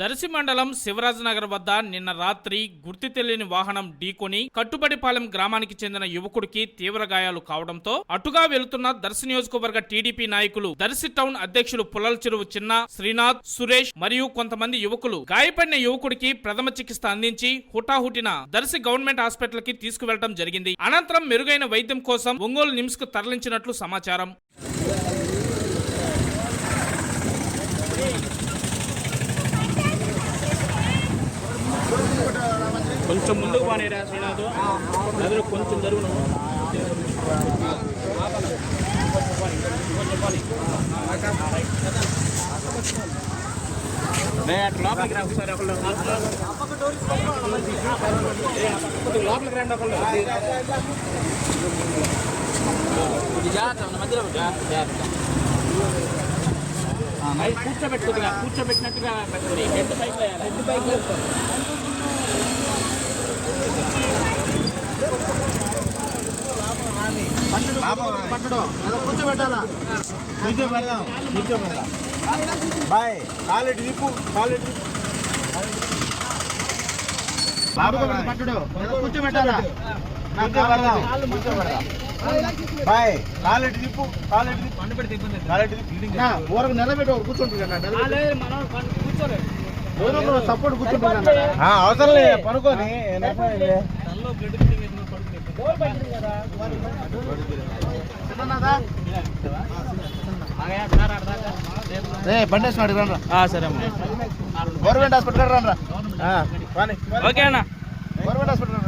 దర్శి మండలం శివరాజనగర్ వద్ద నిన్న రాత్రి గుర్తు తెలియని వాహనం ఢీకొని కట్టుబడిపాలెం గ్రామానికి చెందిన యువకుడికి తీవ్ర గాయాలు కావడంతో అటుగా వెళుతున్న దర్శి నియోజకవర్గ టీడీపీ నాయకులు దర్శి టౌన్ అధ్యక్షులు పుల్లల చెరువు చిన్న శ్రీనాథ్ సురేష్ మరియు కొంతమంది యువకులు గాయపడిన యువకుడికి ప్రథమ చికిత్స అందించి హుటాహుటిన దర్శి గవర్నమెంట్ హాస్పిటల్కి తీసుకువెళ్ళడం జరిగింది. అనంతరం మెరుగైన వైద్యం కోసం ఒంగోలు నిమ్స్కు తరలించినట్లు సమాచారం. కొంచెం ముందుకు పోనీరా శ్రీనాథ్. నదిలో కొంచెం జరుగును లోపలికి రా ఒకసారి ఒకళ్ళు. లోపలికి రండి ఒకళ్ళు. జాగ్రత్త మధ్యలో జాగ్రత్త జాగ్రత్త. ఆ, కూర్చోబెట్టినట్టుగా పెట్టండి హెడ్ పైకి వేయాలి. హెడ్ పైకి లేపు. బాయ్. కాలేటి తిప్పు కాలేటి కూర్చోబెట్టాలా? బాయ్. కాలేటి తిప్పు కాలేటి తిప్పు కాలేటి తిప్పు ఊరకు నిలబెట్టి. కూర్చుంటుంది సపోర్ట్ కూర్చుంటుంది అవసరం లేదు. పనుకొని. బండేసి నాడు రండి సరే అమ్మా గవర్నమెంట్ హాస్పిటల్ రండి రాని ఓకే అన్న గవర్నమెంట్ హాస్పిటల్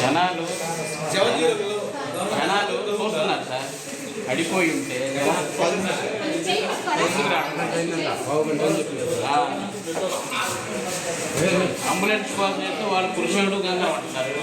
జనాలు జనాలు చూస్తున్నారు సార్. అడిపోయి ఉంటే. అంబులెన్స్ కాల్ చేస్తే వాళ్ళు పురుషుడు గంగా పట్టుతారు.